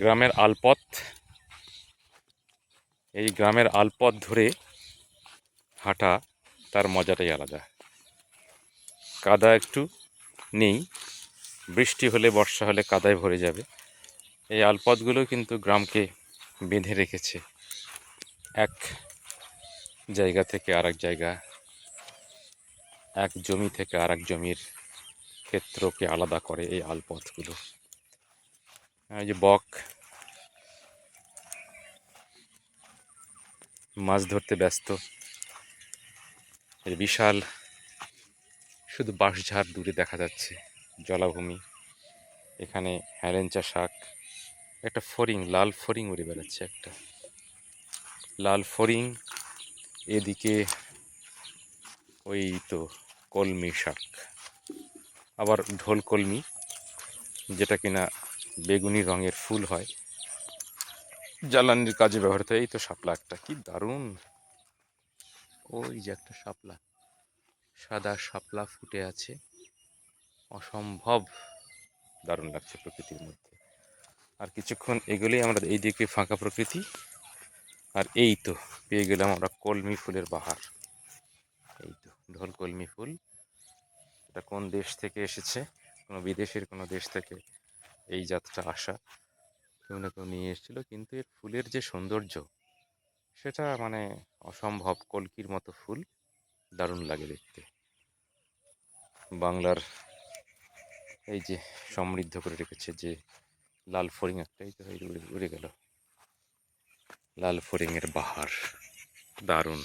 গ্রামের আলপথ। এই গ্রামের আলপথ ধরে হাঁটা তার মজাটাই আলাদা। কাদা একটু নেই, বৃষ্টি হলে, বর্ষা হলে কাদায় ভরে যাবে। এই আলপথগুলো কিন্তু গ্রামকে বেঁধে রেখেছে। এক জায়গা থেকে আরেক জায়গা, এক জমি থেকে আরেক জমির ক্ষেত্রকে আলাদা করে এই আলপথগুলো। এই যে বক মাছ ধরতে ব্যস্ত। বিশাল শুধু বাঁশঝাড় দূরে দেখা যাচ্ছে, জলাভূমি। এখানে হ্যালেঞ্চা শাক, একটা ফড়িং, লাল ফড়িং উড়ে বেড়াচ্ছে একটা। লাল ফড়িং, এদিকে ওই তো কলমি শাক। আবার ঢোল কলমি যেটা কিনা বেগুনি রঙের ফুল হয়। জ্বালানির কাজে ব্যবহৃত। এই তো শাপলা একটা, কি দারুণ। ওই যে একটা শাপলা, সাদা শাপলা ফুটে আছে। অসম্ভব। দারুণ লাগছে প্রকৃতির মধ্যে। আর কিছুক্ষণ এগোলেই আমরা এই দিকে ফাঁকা প্রকৃতি। আর এই তো, পেয়ে গেলাম আমরা কলমি ফুলের বাহার। এই তো, ঢোল কলমি ফুল। এটা কোন দেশ থেকে এসেছে? কোনো বিদেশের কোনো দেশ থেকে এই জাতটা আসা। কেউ না কেউ নিয়ে এসেছিল। কিন্তু এর ফুলের যে সৌন্দর্য, সেটা মানে অসম্ভব কলকির মতো ফুল দারুণ লাগে দেখতে। বাংলার এই যে সমৃদ্ধ করে রেখেছে যে লাল ফড়িং একটা, এই তো উড়ে গেল। লাল ফড়িংয়ের বাহার, দারুণ।